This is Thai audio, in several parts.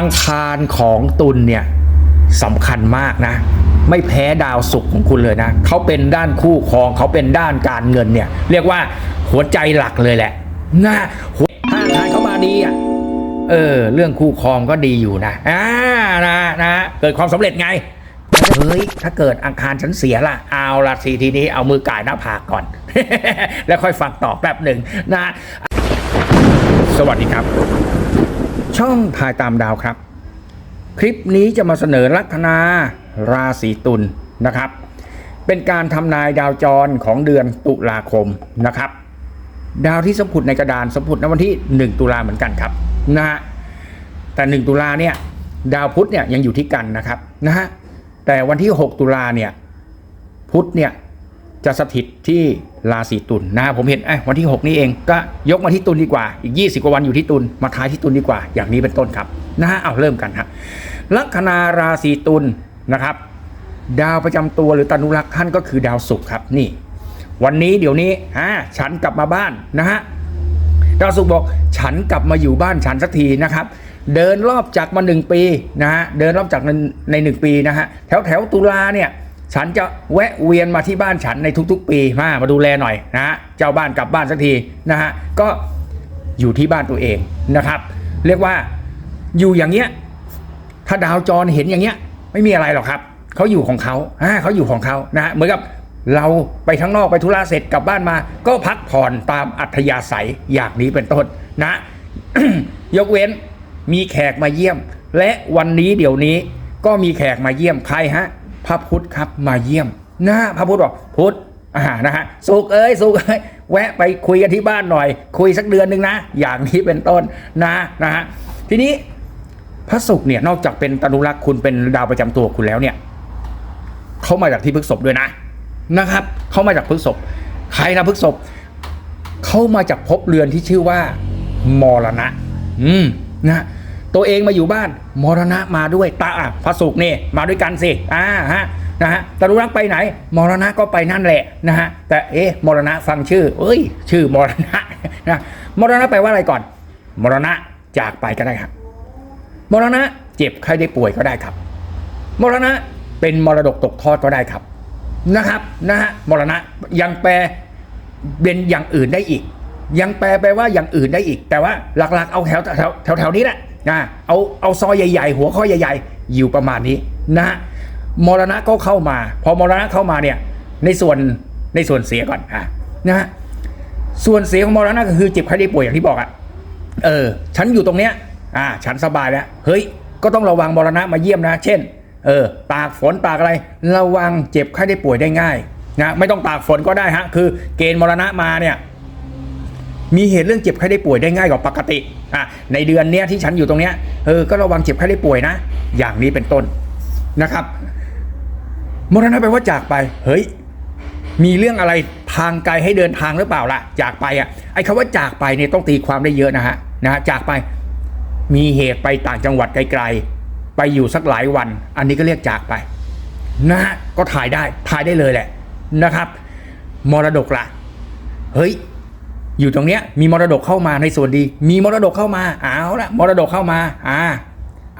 อังคารของตุลเนี่ยสำคัญมากนะ ไม่แพ้ดาวศุกร์ของคุณเลยนะเขาเป็นด้านคู่ครองเขาเป็นด้านการเงินเนี่ย เรียกว่าหัวใจหลักเลยแหละนะหัวถ้าทายเข้ามาดีอะเออ เรื่องคู่ครองก็ดีอยู่นะอ่านะนะเกิดความสำเร็จไงเฮ้ยถ้าเกิดอังคารฉันเสียละเอาละสิทีนี้เอามือก่ายหน้าผากก่อน แล้วค่อยฟังต่อแป๊บหนึ่งนะ สวัสดีครับ ช่องถ่ายตามดาวครับ คลิปนี้จะมาเสนอลัคนาราศีตุลนะครับ เป็นการทำนายดาวจรของเดือนตุลาคมนะครับ ดาวที่สมผุดในกระดานสมผุดในวันที่ 1 ตุลาเหมือนกันครับนะฮะแต่ 1 ตุลาเนี่ยดาวพุธเนี่ยยังอยู่ที่กันนะครับนะฮะแต่วันที่ 6 ตุลาเนี่ยพุธเนี่ย จะสถิตที่ราศีตุลนะฮะผมเห็นไอ้วันที่ 6 นี้เองก็ยกมาที่ตุลดีกว่า อีก 20 กว่าวันอยู่ที่ตุลมาท้ายที่ตุลดีกว่า อย่างนี้เป็นต้นครับนะฮะเอาเริ่มกันฮะลัคนาราศีตุลนะครับ ดาวประจำตัวหรือตนุรักษ์ท่านก็คือดาวศุกร์ครับนี่ วันนี้เดี๋ยวนี้ฮะฉันกลับมาบ้านนะฮะดาวศุกร์บอกฉันกลับมาอยู่บ้านฉันสักทีนะครับเดินรอบจากมาหนึ่งปีนะฮะเดินรอบจากในในหนึ่งปีนะฮะแถวแถวตุลาเนี่ย ฉันจะแวะเวียนมาที่บ้านฉันในทุก ๆ ปีมามาดูแลหน่อยนะฮะเจ้าบ้านกลับบ้านสักทีนะฮะก็อยู่ที่บ้านตัวเองนะครับ เรียกว่าอยู่อย่างเงี้ยถ้าดาวจรเห็นอย่างเงี้ย ไม่มีอะไรหรอกครับเขาอยู่ของเขาอ่าเขาอยู่ของเขานะฮะเหมือนกับเราไปข้งนอกไปธุระเสร็จกลับบ้านมา ก็พักผ่อนตามอัธยาศัยอย่างนี้เป็นต้นนะ ยกเว้นมีแขกมาเยี่ยม และวันนี้เดี๋ยวนี้ก็มีแขกมาเยี่ยมใครฮะ ระพุทธครับมาเยี่ยมนะพระพุทธบอกพุทธอ่านะฮะสุกเอ้ยสุกเอ้ยแวะไปคุยกันที่บ้านหน่อย คุยสักเดือนหนึ่งนะ อย่างนี้เป็นต้นนะนะฮะทีนี้พระศุกร์เนี่ยนอกจากเป็นตนุรักษ์คุณเป็นดาวประจำตัวคุณแล้วเนี่ยเขามาจากที่พฤษภด้วยนะนะครับเขามาจากพฤษภใครนะพฤษภเขามาจากภพเรือนที่ชื่อว่ามรณะ อืมนะ ตัวเองมาอยู่บ้านมรณะมาด้วยตาอะพระศุกร์นี่มาด้วยกันสิอ่าฮะนะฮะตนุรักษ์ไปไหน มรณะก็ไปนั่นแหละนะฮะแต่เอ๊ะมรณะฟังชื่อ เอ้ย ชื่อมรณะนะมรณะแปลว่าอะไรก่อน มรณะจากไปก็ได้ครับมรณะเจ็บใครได้ป่วยก็ได้ครับ มรณะเป็นมรดกตกทอดก็ได้ครับนะครับนะฮะมรณะยังแปลเป็นอย่างอื่นได้อีก ยังแปลไปว่าอย่างอื่นได้อีก แต่ว่าหลักๆ เอาแถวแถวแถวแถวนี้แหละ นะเอาเอาซอยใหญ่ ๆ หัวข้อใหญ่ ๆ อยู่ประมาณนี้นะฮะมรณะก็เข้ามา พอมรณะเข้ามาเนี่ยในส่วนในส่วนเสียก่อนอะนะส่วนเสียของมรณะก็คือเจ็บใครได้ป่วยอย่างที่บอกอะเออ ฉันอยู่ตรงเนี้ย อ่า ฉันสบายแล้ว เฮ้ย ก็ต้องระวังมรณะมาเยี่ยมนะ เช่น เออ ตากฝนตากอะไร ระวังเจ็บไข้ได้ป่วยได้ง่ายนะ ไม่ต้องตากฝนก็ได้ฮะ คือเกณฑ์มรณะมาเนี่ย มีเหตุเรื่องเจ็บไข้ได้ป่วยได้ง่ายกว่าปกติอะในเดือนเนี้ยที่ฉันอยู่ตรงเนี้ยเออก็ระวังเจ็บไข้ได้ป่วยนะ อย่างนี้เป็นต้นนะครับมรณะแปลว่าจากไป เฮ้ย มีเรื่องอะไรทางไกลให้เดินทางหรือเปล่าล่ะ จากไปอะไอ้คำว่าจากไปเนี่ยต้องตีความได้เยอะนะฮะนะฮะจากไปมีเหตุไปต่างจังหวัดไกลๆ ไปอยู่สักหลายวัน อันนี้ก็เรียกจากไป นะฮะก็ถ่ายได้ถ่ายได้เลยแหละนะครับ มรดกล่ะ เฮ้ย อยู่ตรงเนี้ยมีมรดกเข้ามาในส่วนดี มีมรดกเข้ามาเอาละมรดกเข้ามาอ่า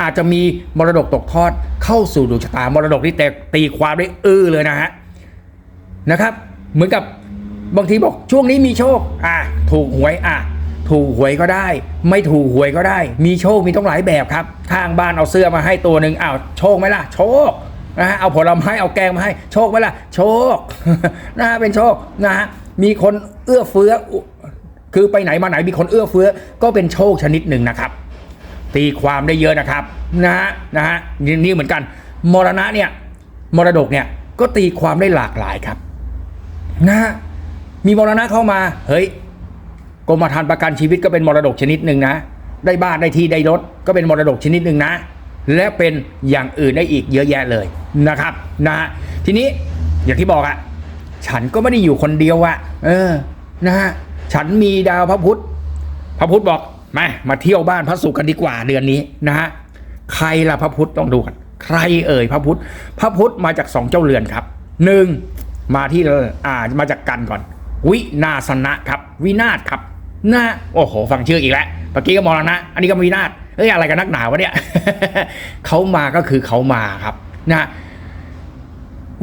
อาจจะมีมรดกตกทอดเข้าสู่ดวงชะตามรดกที่แต่ตีความได้อื้อเลยนะฮะนะครับ เหมือนกับบางทีบอกช่วงนี้มีโชค อะถูกหวยอะถูกหวยก็ได้ ไม่ถูกหวยก็ได้ มีโชคมีต้องหลายแบบครับข้างบ้านเอาเสื้อมาให้ตัวหนึ่งอ้าวโชคไหมล่ะ โชคนะฮะเอาผลไม้เอาแกงมาให้โชคไหมล่ะ โชคนะฮะเป็นโชคนะฮะ มีคนเอื้อเฟื้อ คือไปไหนมาไหนมีคนเอื้อเฟื้อ ก็เป็นโชคชนิดหนึ่งนะครับ ตีความได้เยอะนะครับนะฮะนะฮะนี่นี่เหมือนกันมรณะเนี่ยมรดกเนี่ยก็ตีความได้หลากหลายครับนะฮะมีมรณะเข้ามาเฮ้ยกรมธรรม์ประกันชีวิตก็เป็นมรดกชนิดหนึ่งนะ ได้บ้านได้ที่ได้รถก็เป็นมรดกชนิดหนึ่งนะ และเป็นอย่างอื่นได้อีกเยอะแยะเลยนะครับนะฮะทีนี้อย่างที่บอกอะ ฉันก็ไม่ได้อยู่คนเดียวอะเออ นะฮะ ฉันมีดาวพระพุธ พระพุธบอกมามาเที่ยวบ้านพระศุกร์กันดีกว่าเดือนนี้นะฮะ ใครล่ะพระพุธต้องดูกันใครเอ่ยพระพุธ พระพุธมาจากสองเจ้าเรือนครับหนึ่งมาที่อ่ามาจากกันก่อน วินาสนะครับ วินาศครับนะโอ้โห ฟังชื่ออีกแล้วเมื่อกี้ก็มรณะ อันนี้ก็วินาศเฮ้ยอะไรกันนักหนาวะเนี่ยเขามาก็คือเขามาครับ นะ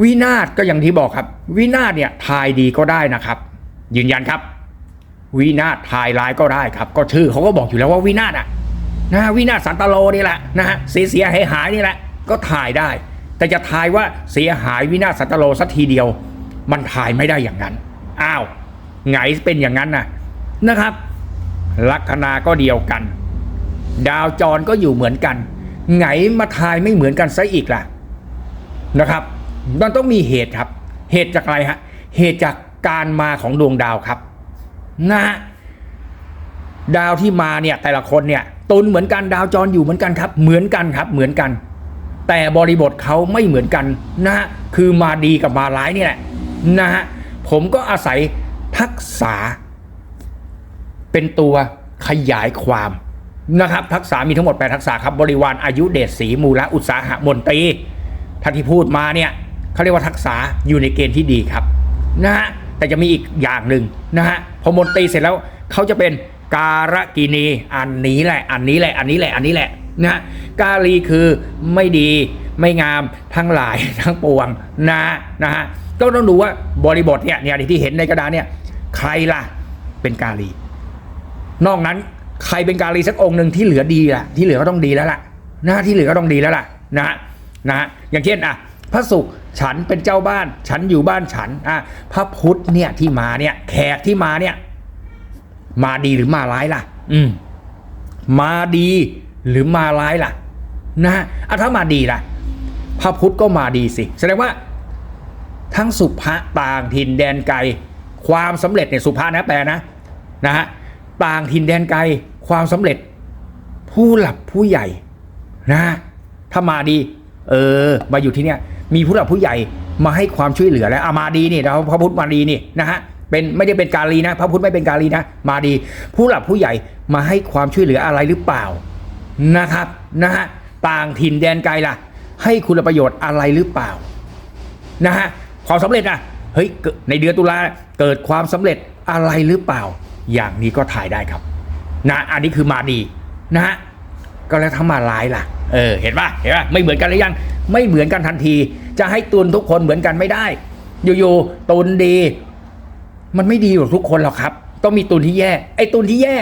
วินาศก็อย่างที่บอกครับ วินาศเนี่ยทายดีก็ได้นะครับ ยืนยันครับ วินาศทายร้ายก็ได้ครับ ก็ชื่อเขาก็บอกอยู่แล้วว่าวินาศอะนะวินาศสันตโลนี่แหละนะฮะเสียเสียหายหายนี่แหละ ก็ถ่ายได้ แต่จะทายว่าเสียหายวินาศสันตโลสักทีเดียว มันถ่ายไม่ได้อย่างนั้นอ้าวไงเป็นอย่างนั้นนะนะครับ ลัคนาก็เดียวกัน ดาวจรก็อยู่เหมือนกัน ไงมาทายไม่เหมือนกันซะอีกล่ะนะครับ มันต้องมีเหตุครับ เหตุจากอะไรฮะ เหตุจากการมาของดวงดาวครับนะฮะดาวที่มาเนี่ยแต่ละคนเนี่ยตุนเหมือนกันดาวจรอยู่เหมือนกันครับ เหมือนกันครับเหมือนกัน แต่บริบทเขาไม่เหมือนกันนะฮะคือมาดีกับมาร้ายนี่แหละนะฮะผมก็อาศัยทักษะเป็นตัวขยายความนะครับทักษะมีทั้งหมด 8 ทักษะครับบริวารอายุเดชศรีมูลอุตสาหะมนตรีท่านที่พูดมาเนี่ย เขาเรียกว่าทักษะอยู่ในเกณฑ์ที่ดีครับนะฮะแต่จะมีอีกอย่างหนึ่งนะฮะพอมนตรีเสร็จแล้วเขาจะเป็นการกินีอันนี้แหละ อันนี้แหละ อันนี้แหละ อันนี้แหละนะกาลีคือไม่ดีไม่งามทั้งหลายทั้งปวงนะนะฮะก็ต้องดูว่าบริบทเนี่ยเนี่ยที่เห็นในกระดานเนี่ยใครล่ะเป็นกาลี นอกนั้นใครเป็นกาลีสักองค์หนึ่งที่เหลือดีล่ะ ที่เหลือก็ต้องดีแล้วล่ะนะที่เหลือก็ต้องดีแล้วล่ะนะนะอย่างเช่นอะ พระศุกร์ฉันเป็นเจ้าบ้าน ฉันอยู่บ้านฉันอะพระพุธเนี่ยที่มาเนี่ย แขกที่มาเนี่ย มาดีหรือมาร้ายล่ะ อืม มาดีหรือมาร้ายล่ะ นะฮะอะถ้ามาดีล่ะ พระพุธก็มาดีสิ แสดงว่า ทั้งสุภะต่างถิ่นแดนไกล ความสำเร็จเนี่ยสุภานะแปลนะนะฮะต่างถิ่นแดนไกลความสำเร็จ ผู้หลับผู้ใหญ่นะถ้ามาดี เออ มาอยู่ที่เนี่ย มีผู้หลักผู้ใหญ่มาให้ความช่วยเหลือแล้วอามาดีนี่เราพระพุทธมาดีนี่นะฮะเป็นไม่ได้เป็นกาลีนะ พระพุทธไม่เป็นกาลีนะ มาดี ผู้หลักผู้ใหญ่มาให้ความช่วยเหลืออะไรหรือเปล่านะครับนะฮะต่างถิ่นแดนไกลล่ะ ให้คุณประโยชน์อะไรหรือเปล่านะฮะความสำเร็จอะเฮ้ยในเดือนตุลาเกิดความสำเร็จอะไรหรือเปล่า อย่างนี้ก็ถ่ายได้ครับนะอันนี้คือมาดีนะฮะก็แล้วถ้ามาร้ายล่ะ เออ เห็นป่ะเห็นป่ะไม่เหมือนกันหรือยัง ไม่เหมือนกันทันที จะให้ตุนทุกคนเหมือนกันไม่ได้ อยู่ๆตุนดี มันไม่ดีหรอกทุกคนหรอกครับ ต้องมีตุนที่แย่ ไอ้ตุนที่แย่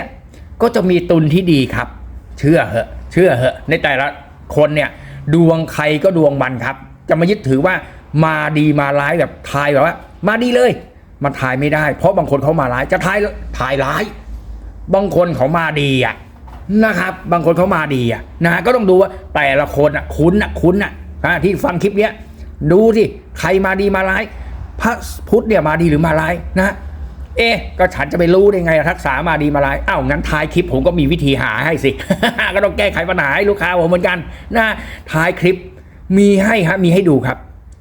ก็จะมีตุนที่ดีครับ เชื่อเหอะเชื่อเหอะ ในแต่ละคนเนี่ย ดวงใครก็ดวงมันครับ จะมายึดถือว่ามาดีมาร้ายแบบทายแบบว่า มาดีเลย มันทายไม่ได้ เพราะบางคนเขามาร้ายจะทายทายร้าย บางคนเขามาดีอะนะครับ บางคนเขามาดีอะนะก็ต้องดูว่าแต่ละคนอะ คุ้นอะคุ้นอะ ที่ฟังคลิปเนี้ยดูสิใครมาดีมาร้าย พระพุทธเนี่ยมาดีหรือมาร้ายนะเอ๊ะก็ฉันจะไปรู้ได้ไงทักษะมาดีมาร้ายอ้าวงั้นท้ายคลิปผมก็มีวิธีหาให้สิ ก็ต้องแก้ไขปัญหาให้ลูกค้าผมเหมือนกันนะท้ายคลิปมีให้ฮะมีให้ดูครับ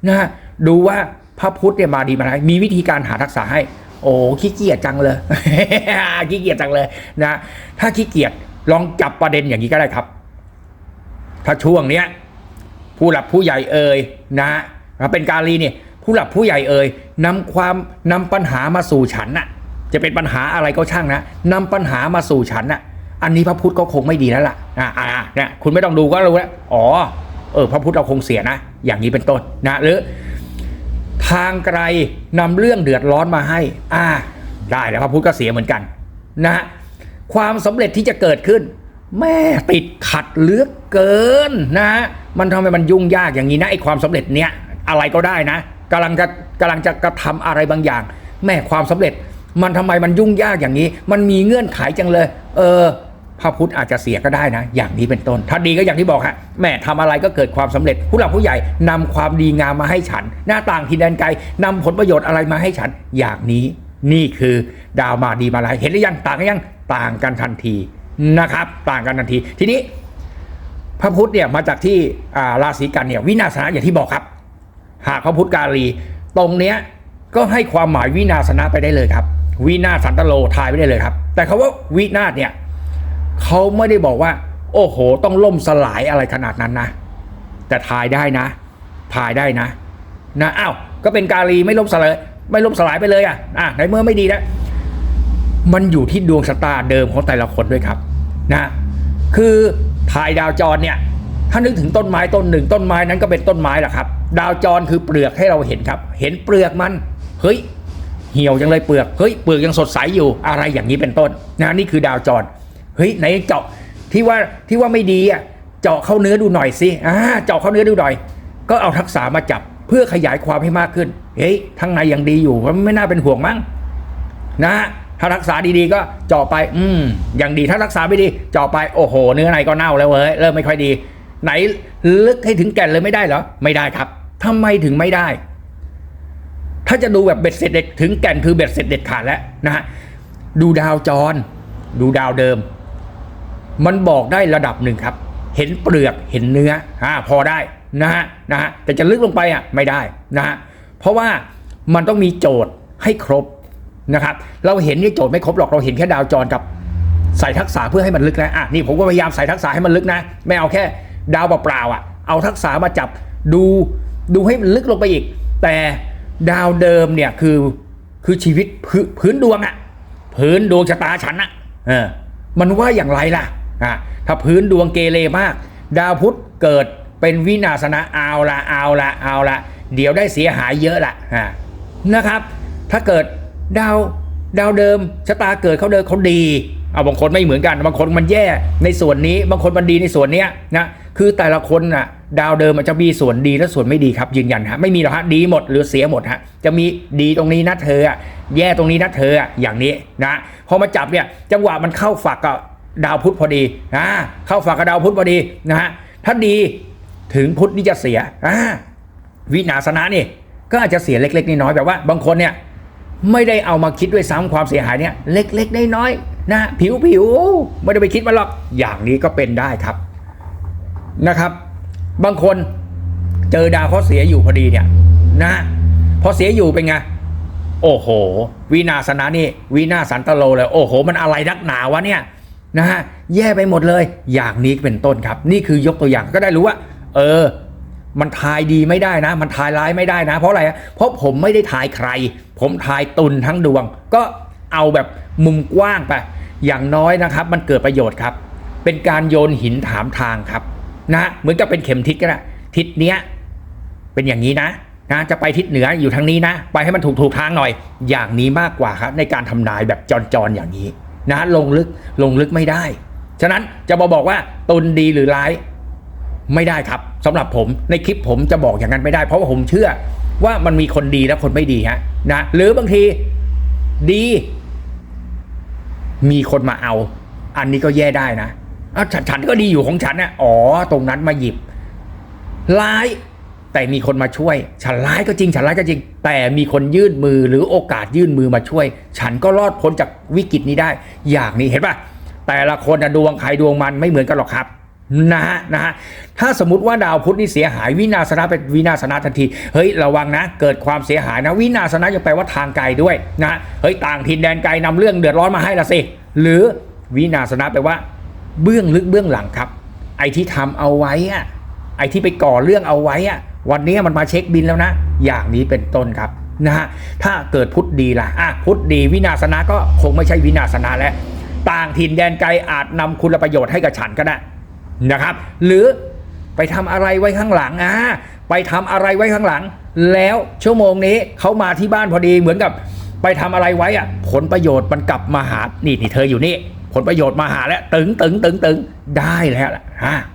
นะดูว่าพระพุทธเนี่ยมาดีมาร้ายมีวิธีการหาทักษะให้ โอ้ขี้เกียจจังเลยขี้เกียจจังเลยนะถ้าขี้เกียจลองจับประเด็นอย่างนี้ก็ได้ครับ ถ้าช่วงเนี้ย ผู้หลักผู้ใหญ่เอ่ยนะเป็นกาลีเนี่ยผู้หลักผู้ใหญ่เอ่ยนำความนำปัญหามาสู่ฉันน่ะจะเป็นปัญหาอะไรก็ช่างนะนำปัญหามาสู่ฉันน่ะอันนี้พระพุทธก็คงไม่ดีแล้วล่ะอ่าอ่าเนี่ยคุณไม่ต้องดูก็รู้แล้วอ๋อเออพระพุทธเราคงเสียนะ อย่างนี้เป็นต้นนะหรือ ทางไกลนำเรื่องเดือดร้อนมาให้ อ่า ได้แล้วพระพุทธก็เสียเหมือนกัน นะ ความสำเร็จที่จะเกิดขึ้น แม่ติดขัดเลือกเกินนะมันทำให้มันยุ่งยากอย่างนี้นะไอ้ความสำเร็จเนี้ยอะไรก็ได้นะกำลังจะกำลังจะกระทำอะไรบางอย่าง แม่ความสำเร็จ มันทำไมมันยุ่งยากอย่างนี้ มันมีเงื่อนไขจังเลย เออพระพุทธอาจจะเสียก็ได้นะ อย่างนี้เป็นต้น ถ้าดีก็อย่างที่บอกฮะแม่ทำอะไรก็เกิดความสำเร็จ ผู้หลักผู้ใหญ่นำความดีงามมาให้ฉัน หน้าต่างที่แดนไกลนำผลประโยชน์อะไรมาให้ฉัน อย่างนี้ นี่คือดาวมาดีมาลายเห็นหรือยังต่างยังต่างกันทันที นะครับ ต่างกันทันที ทีนี้ พระพุทธเนี่ยมาจากที่าราศีกันเนี่ยวินาศนะอย่างที่บอกครับ หากพระพุทธกาลี ตรงเนี้ยก็ให้ความหมายวินาศนะไปได้เลยครับ วินาศสันตโลทายไปได้เลยครับ แต่คาว่าวินาศเนี่ยเขาไม่ได้บอกว่า โอ้โห ต้องล่มสลายอะไรขนาดนั้นนะแต่ทายได้นะทายได้นะนะอ้าวก็เป็นกาลีไม่ล่มสลายไม่ล่มสลายไปเลยอะอะในเมื่อไม่ดีแล้ว มันอยู่ที่ดวงชะตาเดิมของแต่ละคนด้วยครับนะคือทายดาวจรเนี่ยถ้านึกถึงต้นไม้ต้นหนึ่งต้นไม้นั้นก็เป็นต้นไม้แหละครับ ดาวจรคือเปลือกให้เราเห็นครับ เห็นเปลือกมันเฮ้ยเหี่ยวจังเลยเปลือกเฮ้ยเปลือกยังสดใสอยู่อะไรอย่างนี้เป็นต้นนะนี่คือดาวจรเฮ้ยไหนเจาะที่ว่าที่ว่าไม่ดีอะเจาะเข้าเนื้อดูหน่อยสิอ่าเจาะเข้าเนื้อดูหน่อย ก็เอาทักษะมาจับเพื่อขยายความให้มากขึ้นเฮ้ยทั้งในยังดีอยู่มันไม่น่าเป็นห่วงมั้งนะฮะ ถ้ารักษาดีๆก็เจาะไป อืมอย่างดีถ้ารักษาไม่ดีเจาะไปโอ้โห เนื้อในก็เน่าแล้วเว้ยเริ่มไม่ค่อยดี ไหนลึกให้ถึงแก่นเลยไม่ได้เหรอไม่ได้ครับทำไมถึงไม่ได้ ถ้าจะดูแบบเบ็ดเสร็จเด็ดถึงแก่นคือเบ็ดเสร็จเด็ดขาดแล้วนะฮะดูดาวจร ดูดาวเดิม มันบอกได้ระดับหนึ่งครับ เห็นเปลือกเห็นเนื้ออ่าพอได้นะฮะนะฮะแต่จะลึกลงไปอะไม่ได้นะฮะเพราะว่ามันต้องมีโจทย์ให้ครบ นะครับเราเห็นนี่โจทย์ไม่ครบหรอกเราเห็นแค่ดาวจรกับใส่ทักษะเพื่อให้มันลึกนะอะนี่ผมก็พยายามใส่ทักษะให้มันลึกนะ ไม่เอาแค่ดาวเปล่าๆอะเอาทักษะมาจับดูดูให้มันลึกลงไปอีก แต่ดาวเดิมเนี่ยคือคือชีวิตพื้นพื้นดวงอะพื้นดวงชะตาฉันอะเออมันว่าอย่างไรล่ะอะถ้าพื้นดวงเกเรมาก ดาวพุธเกิดเป็นวินาศนะเอาละเอาละเอาละเดี๋ยวได้เสียหายเยอะละอะนะครับ ถ้าเกิด ดาวดาวเดิมชะตาเกิดเขาเดิมเขาดีเอาบางคนไม่เหมือนกันบางคนมันแย่ในส่วนนี้บางคนมันดีในส่วนเนี้ยนะคือแต่ละคนน่ะดาวเดิมมันจะมีส่วนดีและส่วนไม่ดีครับยืนยันฮะไม่มีหรอกฮะดีหมดหรือเสียหมดฮะจะมีดีตรงนี้นะเธอแย่ตรงนี้นะเธออย่างนี้นะพอมาจับเนี่ยจังหวะมันเข้าฝักกับดาวพุธพอดีอ่าเข้าฝักกับดาวพุธพอดีนะฮะถ้าดีถึงพุธนี่จะเสียอ่าวินาศนะนี่ก็อาจจะเสียเล็กๆน้อยๆแบบว่าบางคนเนี่ย ไม่ได้เอามาคิดด้วยซ้ำความเสียหายเนี่ยเล็กๆน้อยๆนะผิวผิวๆไม่ได้ไปคิดมันหรอกอย่างนี้ก็เป็นได้ครับนะครับ บางคนเจอดาวเขาเสียอยู่พอดีเนี่ยนะพอเสียอยู่เป็นไงโอ้โห วินาศนะนี่วินาสันตโลเลยโอ้โห มันอะไรนักหนาวะเนี่ยนะฮะแย่ไปหมดเลย อย่างนี้เป็นต้นครับ นี่คือยกตัวอย่างก็ได้รู้ว่า เออ มันทายดีไม่ได้นะ มันทายร้ายไม่ได้นะ เพราะอะไรอะเพราะผมไม่ได้ทายใคร ผมทายตุนทั้งดวง ก็เอาแบบมุมกว้างไปอย่างน้อยนะครับ มันเกิดประโยชน์ครับ เป็นการโยนหินถามทางครับนะเหมือนกับเป็นเข็มทิศก็ได้ทิศเนี้ยเป็นอย่างนี้นะนะจะไปทิศเหนืออยู่ทางนี้นะ ไปให้มันถูกถูกทางหน่อย อย่างนี้มากกว่าครับ ในการทำนายแบบจรๆอย่างนี้นะลงลึกลงลึกไม่ได้ ฉะนั้นจะมาบอกว่าตุนดีหรือร้าย ไม่ได้ครับสำหรับผมในคลิปผมจะบอกอย่างนั้นไม่ได้ เพราะว่าผมเชื่อว่ามันมีคนดีและคนไม่ดีฮะนะหรือบางทีดี มีคนมาเอา อันนี้ก็แย่ได้นะอ้าวฉันฉันก็ดีอยู่ของฉันน่ะอ๋อ ตรงนั้นมาหยิบร้ายแต่มีคนมาช่วย ฉันร้ายก็จริง ฉันร้ายก็จริง แต่มีคนยื่นมือหรือโอกาสยื่นมือมาช่วย ฉันก็รอดพ้นจากวิกฤตนี้ได้ อย่างนี้เห็นปะแต่ละคนนะดวงใครดวงมันไม่เหมือนกันหรอกครับ นะฮะนะฮะถ้าสมมติว่าดาวพุธนี่เสียหายวินาศนะเป็นวินาศนะทันทีเฮ้ยระวังนะ เกิดความเสียหายนะ วินาศนะยังแปลว่าทางไกลด้วยนะเฮ้ยต่างถิ่นแดนไกลนำเรื่องเดือดร้อนมาให้ละสิหรือวินาศนะแปลว่า เบื้องลึกเบื้องหลังครับ ไอ้ที่ทำเอาไว้อะไอ้ที่ไปก่อเรื่องเอาไว้อะวันนี้มันมาเช็คบินแล้วนะ อย่างนี้เป็นต้นครับนะฮะถ้าเกิดพุทธดีล่ะอะพุทธดีวินาศนะก็คงไม่ใช่วินาศนะแล้วต่างถิ่นแดนไกลอาจนำคุณประโยชน์ให้กับฉันก็ได้ นะครับ หรือไปทำอะไรไว้ข้างหลังอ่าไปทำอะไรไว้ข้างหลัง แล้วชั่วโมงนี้เขามาที่บ้านพอดีเหมือนกับไปทำอะไรไว้อะ ผลประโยชน์มันกลับมาหา นี่นี่เธออยู่นี่ ผลประโยชน์มาหาแล้วตึงตึงตึงตึงได้แล้วล่ะ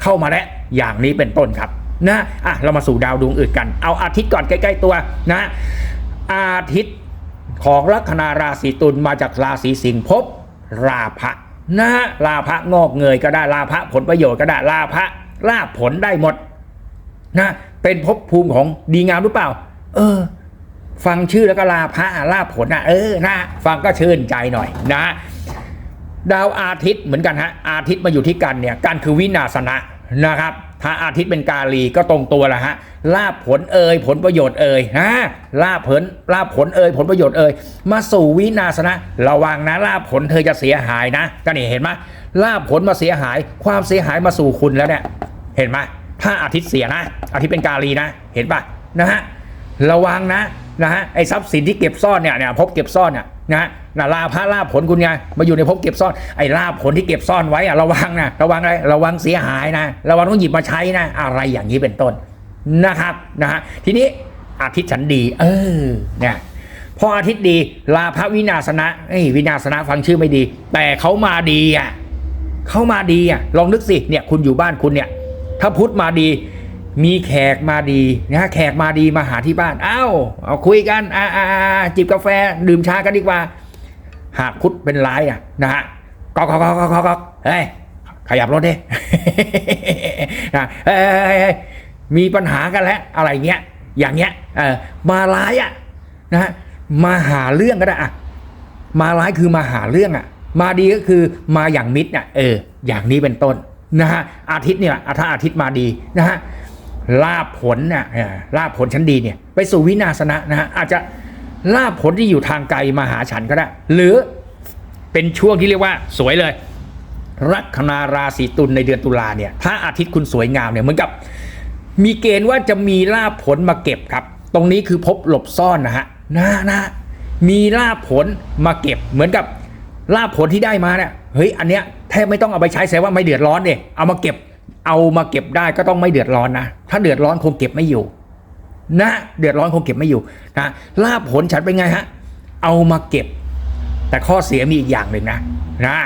เข้ามาแล้วอย่างนี้เป็นต้นครับนะอะเรามาสู่ดาวดวงอื่นกัน เอาอาทิตย์ก่อนใกล้ๆตัวนะ อาทิตย์ของลัคนาราศีตุลมาจากราศีสิงห์ภพราภะ นะฮะราภะงอกเงยก็ได้ลาภะผลประโยชน์ก็ได้ลาภะลาภผลได้หมดนะเป็นภพภูมิของดีงามหรือเปล่า เออ ฟังชื่อแล้วก็ลาภะลาผลนะเออนะฟังก็ชื่นใจหน่อยนะดาวอาทิตย์เหมือนกันฮะอาทิตย์มาอยู่ที่กันเนี่ยกันคือวินาศนะนะครับ ถ้าอาทิตย์เป็นกาลีก็ตรงตัวละฮะลาภผลเอ่ยผลประโยชน์เอ่ยฮะลาภผลลาภผลเอ่ยผลประโยชน์เอ่ยมาสู่วินาศนะ ระวังนะลาภผลเธอจะเสียหายนะก็นี่เห็นไหมลาภผลมาเสียหาย ความเสียหายมาสู่คุณแล้วเนี่ยเห็นไหมถ้าอาทิตย์เสียนะ อาทิตย์เป็นกาลีนะ เห็นปะนะฮะระวังนะนะฮะไอ้ทรัพย์สินที่เก็บซ่อนเนี่ยเนี่ยพบเก็บซ่อนเนี่ยนะฮะ นะลาภะลาภผลคุณไงมาอยู่ในภพเก็บซ่อนไอ้ลาภผลที่เก็บซ่อนไว้อะระวังนะระวังอะไรระวังเสียหายนะ ระวังต้องหยิบมาใช้นะ อะไรอย่างนี้เป็นต้นนะครับนะฮะทีนี้อาทิตย์ฉันดี เออเนี่ยพออาทิตย์ดี ลาภวินาศนะเอ้วินาศนะฟังชื่อไม่ดี แต่เขามาดีอะเขามาดีอะลองนึกสิเนี่ยคุณอยู่บ้านคุณเนี่ย ถ้าพุธมาดีมีแขกมาดีนะแขกมาดีมาหาที่บ้านเอ้าเอาคุยกันอ่าอ่าจิบกาแฟดื่มชากันดีกว่า หากพุธเป็นร้ายอะนะฮะก็ก็ก็ก็ก็ก็เฮ้ยขยับรถดินะเฮ้ยมีปัญหากันแล้วอะไรเงี้ย อย่างเงี้ยเออมาร้ายอะนะฮะมาหาเรื่องก็ได้อะมาร้ายคือมาหาเรื่องอะ มาดีก็คือมาอย่างมิตรอะเออ อย่างนี้เป็นต้นนะฮะอาทิตย์เนี่ยถ้าอาทิตย์มาดีนะฮะลาภผลน่ะลาภผลชั้นดีเนี่ย ไปสู่วินาศนะนะฮะอาจจะ ลาภผลที่อยู่ทางไกลมาหาฉันก็ได้ หรือเป็นช่วงที่เรียกว่าสวยเลย ลัคนาราศีตุลในเดือนตุลาเนี่ยถ้าอาทิตย์คุณสวยงามเนี่ยเหมือนกับ มีเกณฑ์ว่าจะมีลาภผลมาเก็บครับ ตรงนี้คือพบหลบซ่อนนะฮะนะนะมีลาภผลมาเก็บเหมือนกับลาภผลที่ได้มาเนี่ยเฮ้ยอันเนี้ยแทบไม่ต้องเอาไปใช้แสดงว่าไม่เดือดร้อนเดยเอามาเก็บเอามาเก็บได้ก็ต้องไม่เดือดร้อนนะ ถ้าเดือดร้อนคงเก็บไม่อยู่ นะเดือดร้อนคงเก็บไม่อยู่นะลาภผลฉันเป็นไงฮะเอามาเก็บ แต่ข้อเสียมีอีกอย่างหนึ่งนะนะ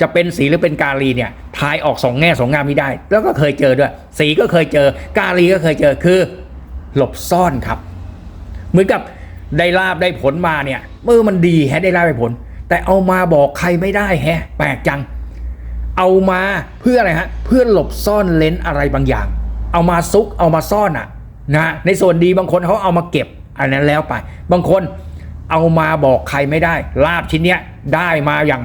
จะเป็นสีหรือเป็นกาลีเนี่ยทายออกสองแง่สองงามไม่ได้ แล้วก็เคยเจอด้วย สีก็เคยเจอกาลีก็เคยเจอคือ หลบซ่อนครับ เหมือนกับได้ลาบได้ผลมาเนี่ยเมื่อมันดีแฮะได้ลาบได้ผล แต่เอามาบอกใครไม่ได้แฮะแปลกจัง เอามาเพื่ออะไรฮะเพื่อหลบซ่อนเลนอะไรบางอย่าง เอามาซุกเอามาซ่อนอะ นะในส่วนดีบางคนเขาเอามาเก็บอันนั้นแล้วไป บางคนเอามาบอกใครไม่ได้ ลาบชิ้นเนี้ยได้มาอย่าง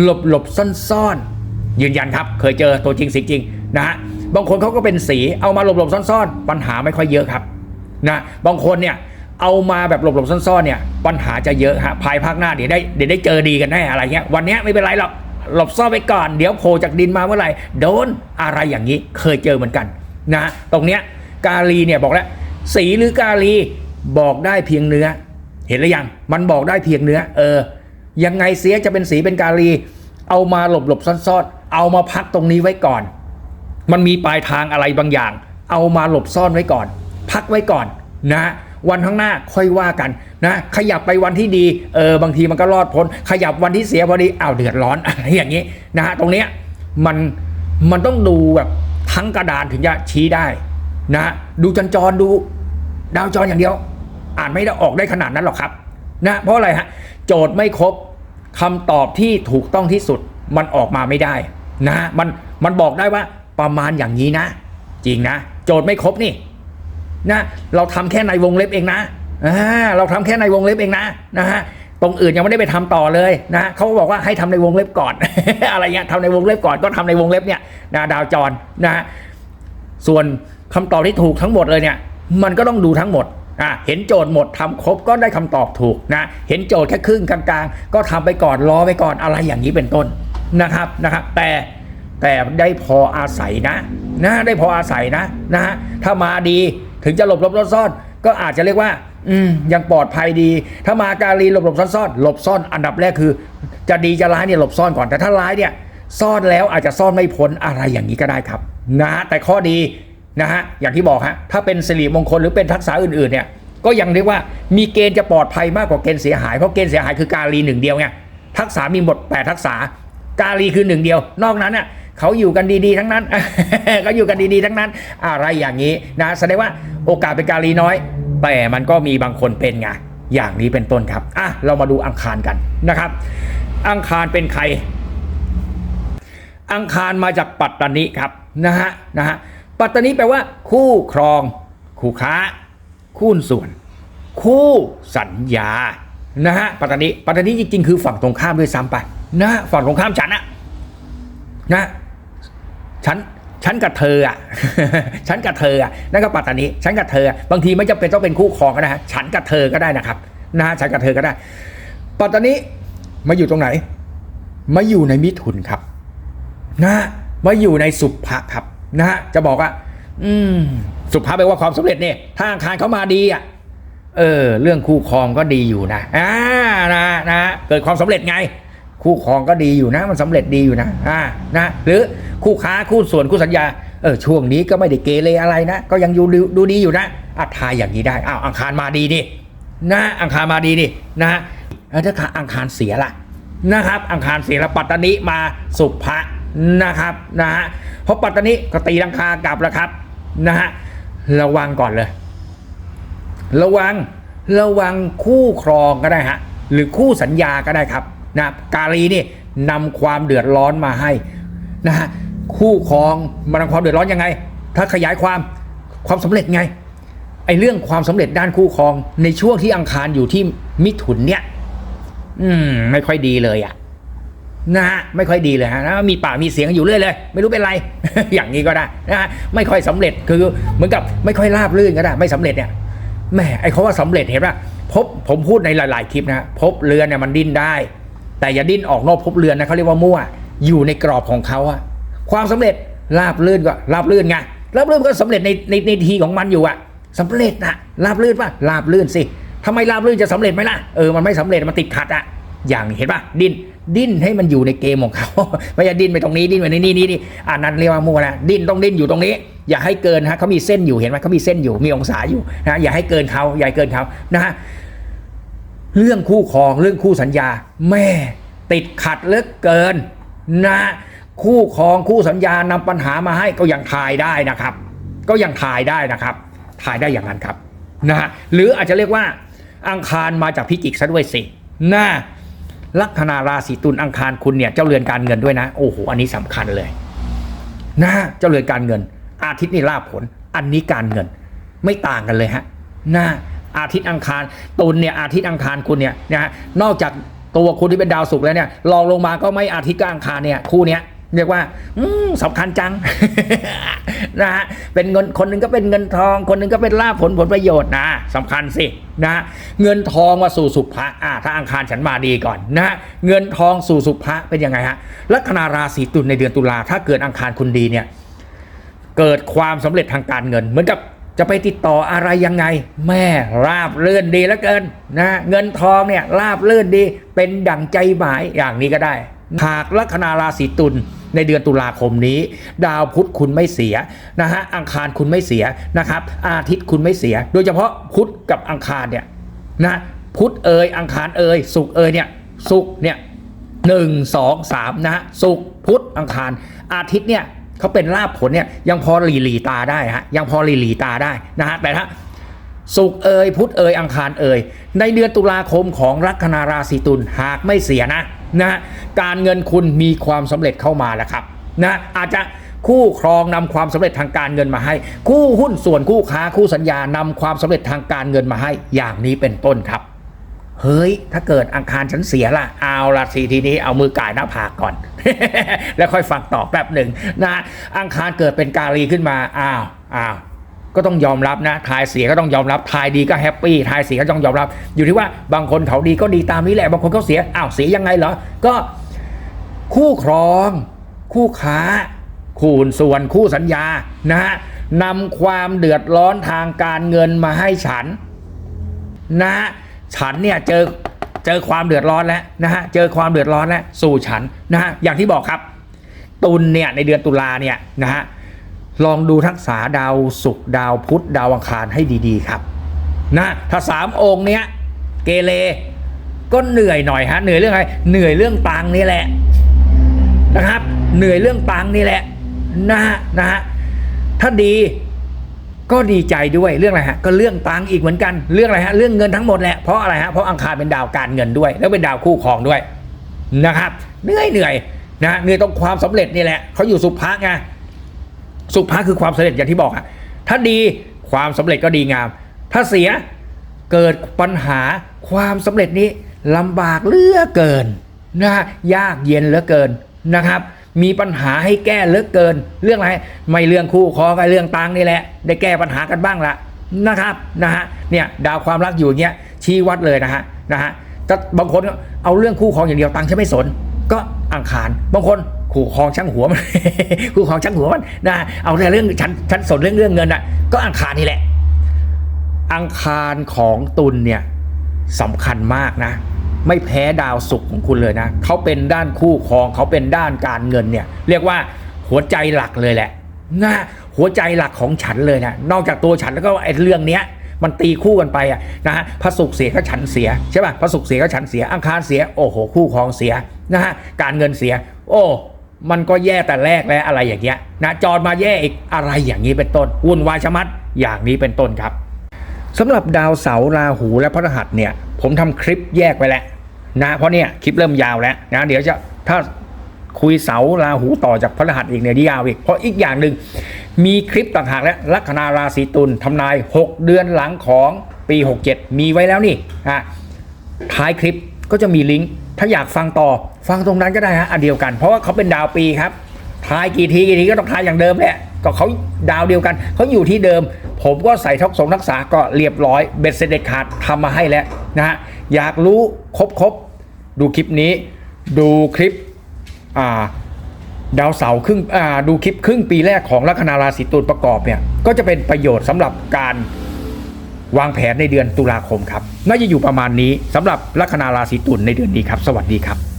หลบหลบซ่อนๆ ยืนยันครับ เคยเจอตัวจริงสิจริงนะฮะบางคนเขาก็เป็นสีเอามาหลบหลบซ่อนๆ ปัญหาไม่ค่อยเยอะครับนะบางคนเนี่ยเอามาแบบหลบหลบซ่อนๆเนี่ยปัญหาจะเยอะฮะภายภาคหน้าเดี๋ยวได้เดี๋ยวได้เจอดีกันแน่อะไรเงี้ยวันเนี้ยไม่เป็นไรหรอกหลบซ่อนไว้ก่อน เดี๋ยวโผล่จากดินมาเมื่อไหร่โดนอะไรอย่างนี้เคยเจอเหมือนกันนะตรงเนี้ย กาลีเนี่ยบอกแล้ว สีหรือกาลีบอกได้เพียงเนื้อ เห็นหรือยัง มันบอกได้เพียงเนื้อ เออ ยังไงเสียจะเป็นสีเป็นกาลี เอามาหลบหลบซ่อนซ่อนๆ เอามาพักตรงนี้ไว้ก่อน มันมีปลายทางอะไรบางอย่าง เอามาหลบซ่อนไว้ก่อน พักไว้ก่อนนะวันข้างหน้าค่อยว่ากันนะขยับไปวันที่ดีเออบางทีมันก็รอดพ้น ขยับวันที่เสียพอดีอ้าวเดือดร้อนอะไรอย่างนี้นะฮะตรงเนี้ยมันมันต้องดูแบบทั้งกระดานถึงจะชี้ได้ นะดูจันจรดูดาวจรอย่างเดียว อ่านไม่ได้ออกได้ขนาดนั้นหรอกครับนะเพราะอะไรฮะโจทย์ไม่ครบคำตอบที่ถูกต้องที่สุดมันออกมาไม่ได้นะมันมันบอกได้ว่าประมาณอย่างนี้นะ จริงนะ โจทย์ไม่ครบนี่นะเราทำแค่ในวงเล็บเองนะอ่าเราทำแค่ในวงเล็บเองนะนะฮะตรงอื่นยังไม่ได้ไปทำต่อเลยนะเขาก็บอกว่าให้ทำในวงเล็บก่อน อะไรเงี้ยทำในวงเล็บก่อนก็ทำในวงเล็บเนี่ยนะดาวจรนะฮะส่วน คำตอบที่ถูกทั้งหมดเลยเนี่ยมันก็ต้องดูทั้งหมดอะเห็นโจทย์หมดทำครบก็ได้คำตอบถูกนะเห็นโจทย์แค่ครึ่งกลางๆ ก็ทำไปก่อนรอไปก่อนอะไรอย่างนี้เป็นต้นนะครับนะครับแต่แต่ได้พออาศัยนะนะได้พออาศัยนะนะฮะถ้ามาดีถึงจะหลบหลบซ่อนซ่อนก็อาจจะเรียกว่าอืมยังปลอดภัยดี ถ้ามาการีหลบหลบซ่อนซ่อนหลบซ่อนอันดับแรกคือ จะดีจะร้ายเนี่ยหลบซ่อนก่อนแต่ถ้าร้ายเนี่ยซ่อนแล้วอาจจะซ่อนไม่พ้นอะไรอย่างนี้ก็ได้ครับนะแต่ข้อดี นะฮะอย่างที่บอกฮะถ้าเป็นสิริมงคลหรือเป็นทักษะอื่นๆเนี่ยก็ยังเรียกว่ามีเกณฑ์จะปลอดภัยมากกว่าเกณฑ์เสียหายเพราะเกณฑ์เสียหายคือการีหนึ่งเดียวไงทักษะมีหมดแปดทักษะการีคือหนึ่งเดียว นอกนั้นน่ะเขาอยู่กันดีๆทั้งนั้นเขาอยู่กันดีๆทั้งนั้น อะไรอย่างนี้นะแสดงว่าโอกาสเป็นการีน้อย แต่มันก็มีบางคนเป็นไงอย่างนี้เป็นต้นครับอะเรามาดูอังคารกันนะครับ อังคารเป็นใคร อังคารมาจากปัตตานิครับนะฮะนะฮะ ปัตตานิแปลว่า คู่ครอง คู่ค้า คู่ส่วน คู่สัญญานะฮะปัตตานิปัตตานิจริงๆ คือฝั่งตรงข้ามด้วยซ้ำไปนะฝั่งตรงข้ามฉันอะนะฉันฉันกับเธออะฉันกับเธออะนั่นก็ปัตตานิฉันกับเธอ บางทีไม่จำเป็นต้องเป็นคู่ครองก็ได้ฮะฉันกับเธอก็ได้นะครับนะฮะฉันกับเธอก็ได้ ปัตตานิมาอยู่ตรงไหน มาอยู่ในมิถุนครับ นะมาอยู่ในสุภะครับ นะฮะจะบอกว่าอืม สุภะแปลว่าความสำเร็จเนี่ยถ้าอังคารเขามาดีอะเออ เรื่องคู่ครองก็ดีอยู่นะอ่านะนะเกิดความสำเร็จไง คู่ครองก็ดีอยู่นะ มันสำเร็จดีอยู่นะอ่านะหรือคู่ค้าคู่ส่วนคู่สัญญาเออช่วงนี้ก็ไม่ได้เกเรอะไรนะ ก็ยังอยู่ดูดีอยู่นะอะทายอย่างนี้ได้อ้าวอังคารมาดีดินะอังคารมาดีดินะแล้วถ้าอังคารเสียล่ะนะครับ อังคารเสียล้วปัตตานีมาสุภะ นะครับนะฮะเพราะปัตตานีก็ตีลังคากลับแล้วครับนะฮะระวังก่อนเลย ระวังระวังคู่ครองก็ได้ฮะหรือคู่สัญญาก็ได้ครับนะกาลีนี่นำความเดือดร้อนมาให้นะฮะคู่ครองมานนำความเดือดร้อนยังไง ถ้าขยายความความสำเร็จไงไอเรื่องความสำเร็จด้านคู่ครองในช่วงที่อังคารอยู่ที่มิถุนเนี่ย อืม ไม่ค่อยดีเลยอะ นะฮะไม่ค่อยดีเลยฮะนะมีปากมีเสียงอยู่เรื่อยเลย ไม่รู้เป็นไร อย่างนี้ก็ได้นะฮะไม่ค่อยสำเร็จคือเหมือนกับไม่ค่อยราบรื่นก็ได้ ไม่สำเร็จเนี่ยแหม่ไอ้เขาว่าสำเร็จเห็นป่ะพบผมพูดในหลาย ๆ คลิปนะพบเรือเนี่ยมันดิ้นได้ แต่อย่าดิ้นออกนอกพบเรือนนะเขาเรียกว่ามั่ว อยู่ในกรอบของเขาอะความสำเร็จราบลื่นก็ราบลื่นไงราบลื่นก็สำเร็จในในในทีของมันอยู่อะสำเร็จนะราบลื่นป่ะราบลื่นสิทำไมราบลื่นจะสำเร็จไหมล่ะเออมันไม่สำเร็จมันติดขัดอะ อย่างเห็นป่ะดิ้นดิ้นให้มันอยู่ในเกมของเขาไม่ใช่ดิ้นไปตรงนี้ดิ้นไปนี่นี่นี่นี่อันนั้นเรียกว่ามั่วนะดิ้นต้องดิ้นอยู่ตรงนี้ อย่าให้เกินฮะเขามีเส้นอยู่เห็นไหมเขามีเส้นอยู่มีองศาอยู่นะอย่าให้เกินเขาอย่าให้เกินเขานะฮะเรื่องคู่ครองเรื่องคู่สัญญา แม่ติดขัดเลือเกินนะคู่ครองคู่สัญญานำปัญหามาให้ก็ยังทายได้นะครับ ก็ยังทายได้นะครับทายได้อย่างนั้นครับนะฮะหรืออาจจะเรียกว่าอังคารมาจากพิจิกซะด้วยสินะ ลัคนาราศีตุลอังคารคุณเนี่ยเจ้าเรือนการเงินด้วยนะ โอ้โหอันนี้สำคัญเลยนะเจ้าเรือนการเงิน อาทิตย์นี่ลาบผล อันนี้การเงิน ไม่ต่างกันเลยฮะนะอาทิตย์อังคารตุลเนี่ยอาทิตย์อังคารคุณเนี่ยนะฮะนอกจากตัวคุณที่เป็นดาวศุกร์แล้วเนี่ยรองลงมาก็ไม่อาทิตย์กับอังคารเนี่ยคู่เนี้ย เรียกว่าสำคัญจังนะฮะเป็นเงินคนหนึงก็เป็นเงินทอง คนหนึงก็เป็นลาภผลผลประโยชน์นะสำคัญสินะเงินทองมาสู่สุภะอ่าถ้าอังคารฉันมาดีก่อนนะเงินทองสู่สุภะเป็นยังไงฮะลัคนาราศีตุลในเดือนตุลาถ้าเกิดอังคารคุณดีเนี่ยเกิดความสำเร็จทางการเงิน เหมือนกับจะไปติดต่ออะไรยังไง แม่ราบเลื่อนดีเหลือเกินนะเงินทองเนี่ยราบเลื่อนดีเป็นดั่งใจหมายอย่างนี้ก็ได้หากลัคนาราศีตุล ในเดือนตุลาคมนี้ ดาวพุธคุณไม่เสียนะฮะอังคารคุณไม่เสียนะครับ อาทิตย์คุณไม่เสีย โดยเฉพาะพุธกับอังคารเนี่ยนะพุธเอยอังคารเอยศุกเอยเนี่ยศุกเนี่ยหนึ่งสองสามนะฮะศุกพุธอังคาร อาทิตย์เนี่ยเขาเป็นลาบผลเนี่ยยังพอหลีหลีตาได้ฮะยังพอหลีหลีตาได้นะฮะแต่ถ้า ศุกร์เอยพุธเอยอังคารเอยในเดือนตุลาคมของลัคนาราศีตุลหากไม่เสียนะนะการเงินคุณมีความสำเร็จเข้ามาแล้วครับนะอาจจะคู่ครองนำความสำเร็จทางการเงินมาให้ คู่หุ้นส่วนคู่ค้าคู่สัญญานำความสำเร็จทางการเงินมาให้อย่างนี้เป็นต้นครับ เฮ้ย ถ้าเกิดอังคารฉันเสียล่ะ เอาละสิทีนี้เอามือก่ายหน้าผากก่อน แล้วค่อยฟังต่อแป๊บหนึ่งนะอังคารเกิดเป็นกาลีขึ้นมาอ้าวอ้าว ก็ต้องยอมรับนะทายเสียก็ต้องยอมรับทายดีก็แฮปปี้ทายเสียก็ต้องยอมรับ อยู่ที่ว่าบางคนเขาดีก็ดีตามนี้แหละบางคนเขาเสียอ้าวเสียยังไงเหรอก็คู่ครอง คู่ค้า คู่ส่วนคู่สัญญานะฮะนำความเดือดร้อนทางการเงินมาให้ฉันนะฮะฉันเนี่ยเจอเจอความเดือดร้อนแล้วนะฮะเจอความเดือดร้อนแล้วสู่ฉันนะฮะอย่างที่บอกครับ ตุลเนี่ยในเดือนตุลาเนี่ยนะฮะ ลองดูทักษะดาวศุกร์ดาวพุธดาวอังคารให้ดีๆครับนะถ้าสามองค์เนี้ยเกเรก็เหนื่อยหน่อยฮะเหนื่อยเรื่องอะไรเหนื่อยเรื่องตังนี่แหละนะครับ เหนื่อยเรื่องตังนี่แหละนะฮะนะฮะถ้าดีก็ดีใจด้วยเรื่องอะไรฮะก็เรื่องตังอีกเหมือนกันเรื่องอะไรฮะเรื่องเงินทั้งหมดแหละเพราะอะไรฮะเพราะอังคารเป็นดาวการเงินด้วย แล้วเป็นดาวคู่ครองด้วยนะครับ เหนื่อยเหนื่อยนะเหนื่อยตรงความสำเร็จนี่แหละเขาอยู่สุภาไง สุภาคือความสำเร็จอย่างที่บอกอะถ้าดีความสำเร็จก็ดีงาม ถ้าเสียเกิดปัญหาความสำเร็จนี้ลำบากเลือเกินนะยากเย็นเหลือเกินนะครับ มีปัญหาให้แก้เหลือเกิน เรื่องอะไรไม่เรื่องคู่คอกับเรื่องตังนี่แหละ ได้แก้ปัญหากันบ้างละนะครับนะฮะเนี่ยดาวความรักอยู่อย่างเงี้ยชี้วัดเลยนะฮะนะฮะแต่บางคนเอาเรื่องคู่ครองอย่างเดียวตังค์ฉันไม่สน ก็อังคารบางคน คู่ครองช่างหัวมันคู่ครองช่างหัวมันนะเอาแต่เรื่องฉันฉันสนเรื่องเรื่องเงินอะก็อังคารนี่แหละ อังคารของตุลเนี่ยสำคัญมากนะ ไม่แพ้ดาวศุกร์ของคุณเลยนะเขาเป็นด้านคู่ครองเขาเป็นด้านการเงินเนี่ย เรียกว่าหัวใจหลักเลยแหละนะหัวใจหลักของฉันเลยนะนอกจากตัวฉันแล้วก็ไอ้เรื่องเนี้ยมันตีคู่กันไปอะนะฮะพระศุกร์เสียก็ฉันเสียใช่ป่ะพระศุกร์เสียก็ฉันเสียอังคารเสียโอ้โหคู่ครองเสียนะฮะการเงินเสีย โอ้ มันก็แย่แต่แรกแล้วอะไรอย่างเงี้ยนะจรมาแย่อีกอะไรอย่างนี้เป็นต้นวุ่นวายชะมัดอย่างนี้เป็นต้นครับสำหรับดาวเสาราหูและพฤหัสเนี่ย ผมทำคลิปแยกไปแล้วนะเพราะเนี่ยคลิปเริ่มยาวแล้วนะเดี๋ยวจะถ้าคุยเสาราหูต่อจากพฤหัสอีกเนี่ยยาวอีกเพราะอีกอย่างหนึ่งมีคลิปต่างหากแล้วลัคนาราศีตุลทำนาย 6 เดือนหลังของปี 67 มีไว้แล้วนี่อะท้ายคลิปก็จะมีลิงก์ถ้าอยากฟังต่อ ฟังตรงนั้นก็ได้ฮะอันเดียวกัน เพราะว่าเขาเป็นดาวปีครับทายกี่ทีกี่ทีก็ต้องทายอย่างเดิมแหละก็เขาดาวเดียวกันเขาอยู่ที่เดิม ผมก็ใส่ทักษงทักษาก็เรียบร้อยเบ็ดเสร็จเด็ดขาดทำมาให้แล้วนะฮะอยากรู้ครบครบดูคลิปนี้ ดูคลิปอ่าดาวเสาร์ครึ่งอ่าดูคลิปครึ่งปีแรกของลัคนาราศีตุลประกอบเนี่ยก็จะเป็นประโยชน์สำหรับการวางแผนในเดือนตุลาคมครับน่าจะอยู่ประมาณนี้สำหรับลัคนาราศีตุลในเดือนนี้ครับ สวัสดีครับ